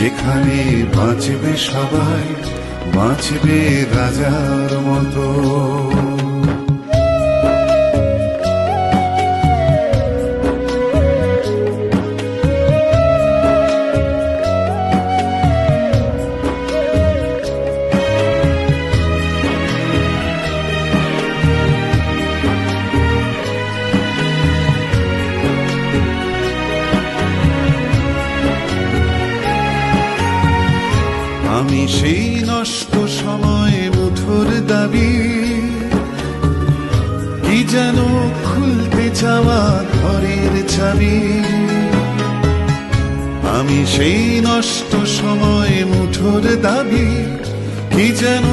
যেখানে বাঁচবে সবাই বাঁচবে রাজার মতো। আমি সেই নষ্ট সময়ে মুঠোর দাবি। কি যেন খুলতে চাওয়া ঘরের চাবি আমি সেই নষ্ট সময়ে মুঠোর দাবি। কি যেন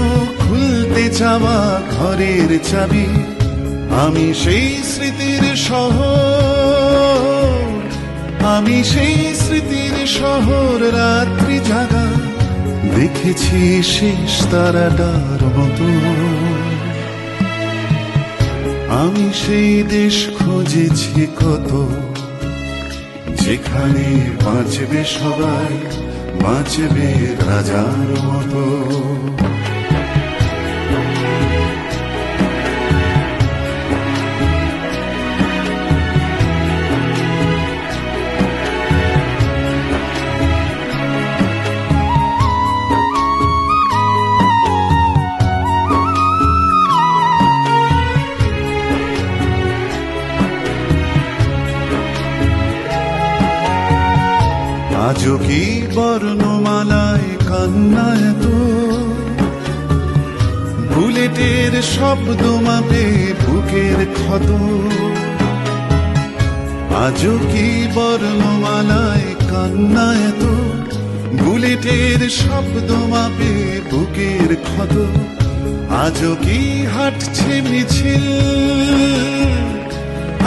খুলতে চাওয়া ঘরের চাবি আমি সেই স্মৃতির শহর। আমি সেই স্মৃতির শহর রাত্রি জাগা। দেখেছি শেষ তারাটার মতো। আমি সেই দেশ খুঁজেছি কত, যেখানে বাঁচবে সবাই, বাঁচবে রাজার মতো। আজও কি বর্ণমালায় কান্না এত? বুলেটের শব্দ মাপে বুকের ক্ষত। আজও কি বর্ণমালায় কান্না এত? বুলেটের শব্দ মাপে বুকের ক্ষত। আজও কি হাঁটছে মিছিল?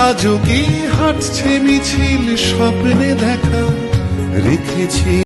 আজও কি হাঁটছে মিছিল স্বপ্নে দেখা? রেখেছি।